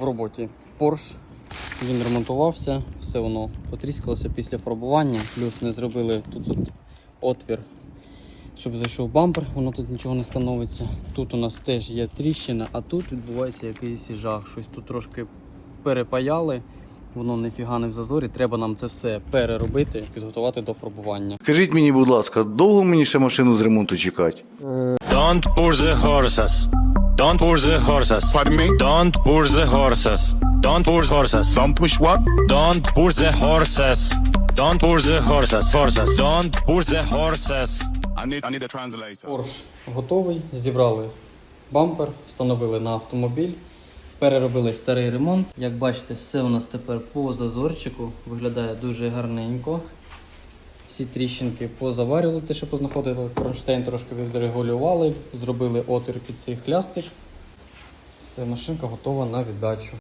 В роботі Porsche. Він ремонтувався, все воно потріскалося після фарбування. Плюс не зробили тут, тут отвір, щоб зайшов бампер, воно тут нічого не становиться. Тут у нас теж є тріщина, а тут відбувається якийсь жах. Щось тут трошки перепаяли, воно ніфіга не в зазорі. Треба нам це все переробити, підготувати до фарбування. Скажіть мені, будь ласка, довго мені ще машину з ремонту чекати? Don't push the horses. Don't push the horses. Pardon me? Don't push the horses. Don't push horses. Don't push what? Don't push the horses. Don't push the horses. Horses. Don't push the horses. I need I need a translator. Порш готовий, зібрали бампер, встановили на автомобіль, переробили старий ремонт. Як бачите, все у нас тепер по зазорчику, виглядає дуже гарненько. Всі тріщинки позаварювали, те, що познаходили, кронштейн трошки відрегулювали, зробили отвір під цей хлястик. Все, машинка готова на віддачу.